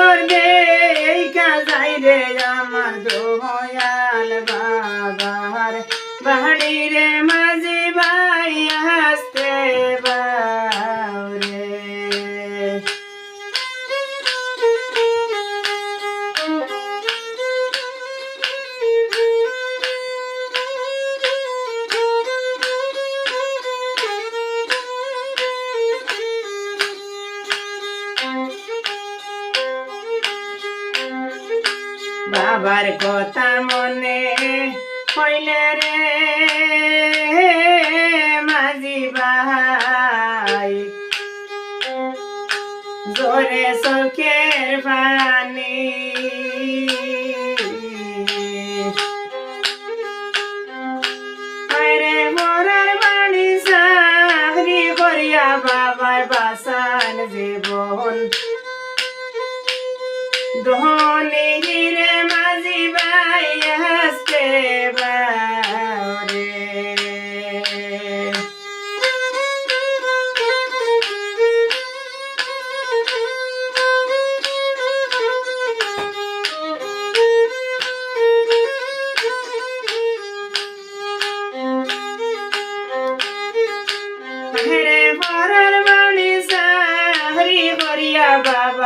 Sunday. বাবার কথা মনে হইলে রে মাঝি ভাই। জোরে চোখের ভাই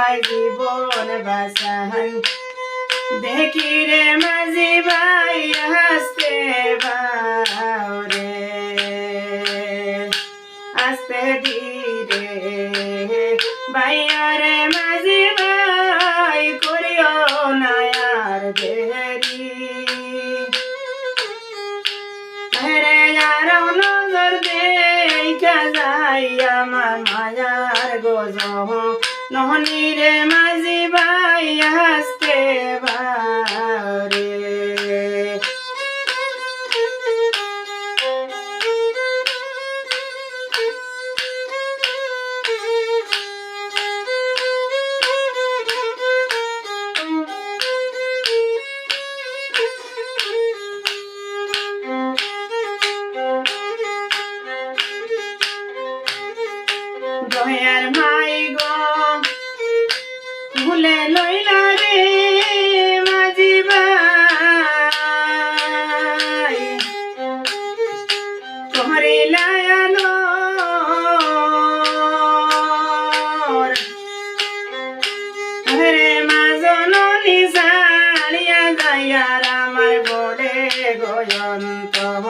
আমায় জীবন বাসান দেখি রে মাঝি ভাই হাসতে বারে আসতে ধীরে। ভাইয়া রে মাঝি ভাই, করিও নায়ার দেরি। রে যারা নজর যাই আমার মায়ার গোজ নহনিরে মাঝি ভাই হাসতে বা অন্তম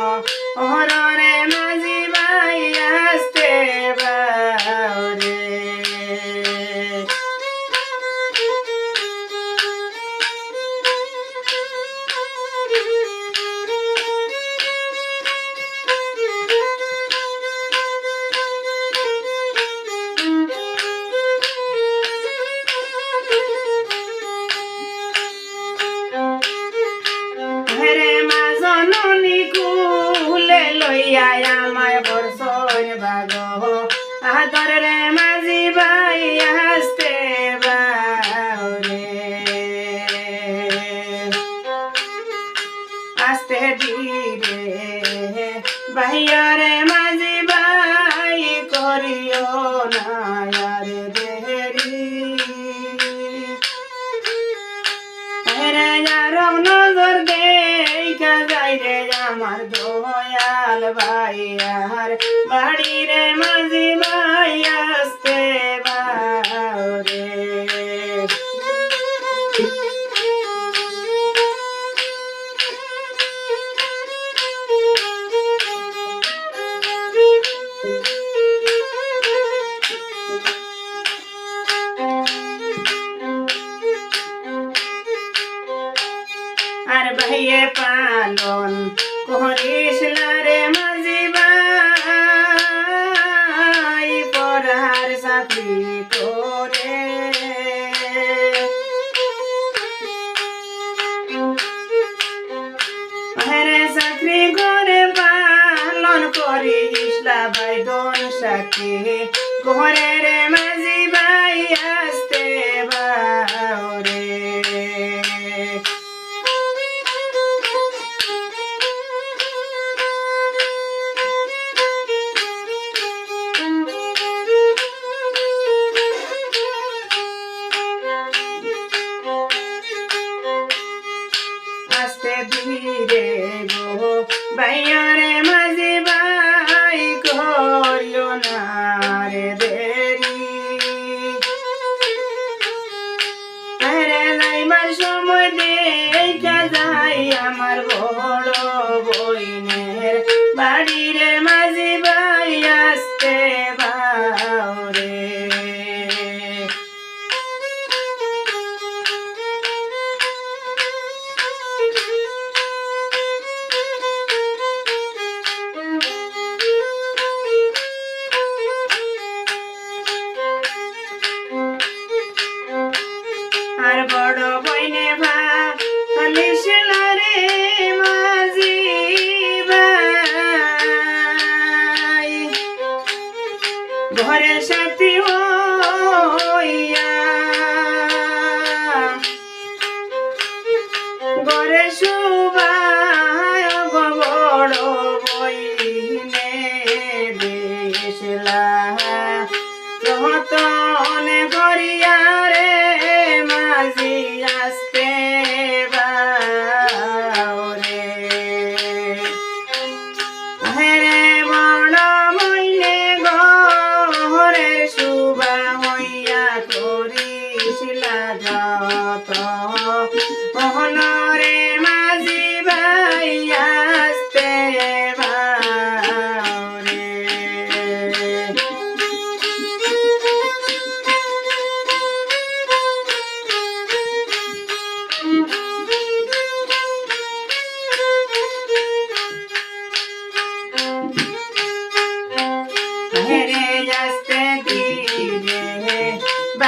বাগ আদর রে মাঝি ভাই আসতে ভাইয়ে পালন করিস না রে মাঝি ভাই, পড়ার চাকরি করে। আরে পালন করিস ভাই দোন সাথে ঘরের মাঝি আর বড় বইনে ভালিস রে মাঝি ভাই ঘরের সাথী হইয়া ঘরে সুবায়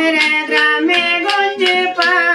হেরে গ্রামে গঞ্জে পাহাড়া